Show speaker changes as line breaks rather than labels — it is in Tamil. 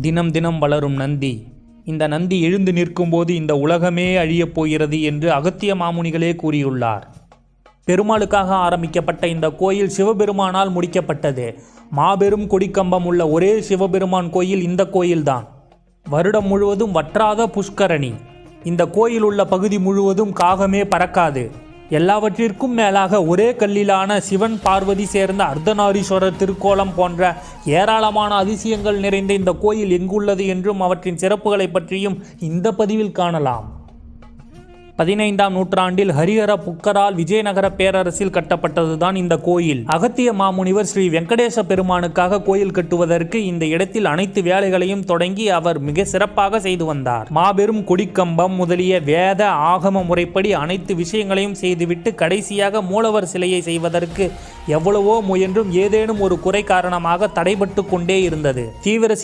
தினம் தினம் வளரும் நந்தி. இந்த நந்தி எழுந்து நிற்கும்போது இந்த உலகமே அழியப் போகிறது என்று அகத்திய மாமுனிகளே கூறியுள்ளார். பெருமாளுக்காக ஆரம்பிக்கப்பட்ட இந்த கோயில் சிவபெருமானால் முடிக்கப்பட்டது. மாபெரும் கொடிக்கம்பம் உள்ள ஒரே சிவபெருமான் கோயில் இந்த கோயில்தான். வருடம் முழுவதும் வற்றாத புஷ்கரணி. இந்த கோயில் உள்ள பகுதி முழுவதும் காகமே பறக்காது. எல்லாவற்றிற்கும் மேலாக ஒரே கல்லிலான சிவன் பார்வதி சேர்ந்த அர்த்தநாரீஸ்வரர் திருக்கோலம் போன்ற ஏராளமான அதிசயங்கள் நிறைந்த இந்த கோயில் எங்குள்ளது என்றும் அவற்றின் சிறப்புகளை பற்றியும் இந்த பதிவில் காணலாம். பதினைந்தாம் நூற்றாண்டில் ஹரிஹர புக்கரால் விஜயநகர பேரரசில் கட்டப்பட்டதுதான் இந்த கோயில். அகத்திய மாமுனிவர் ஸ்ரீ வெங்கடேச பெருமானுக்காக கோயில் கட்டுவதற்கு இந்த இடத்தில் அனைத்து வேலைகளையும் தொடங்கி அவர் மிக சிறப்பாக செய்து வந்தார். மாபெரும் கொடிக்கம்பம் முதலிய வேத ஆகம முறைப்படி அனைத்து விஷயங்களையும் செய்துவிட்டு கடைசியாக மூலவர் சிலையை செய்வதற்கு எவ்வளவோ முயன்றும் ஏதேனும் ஒரு குறை காரணமாக தடைபட்டு கொண்டே இருந்தது. தீவிர சிவ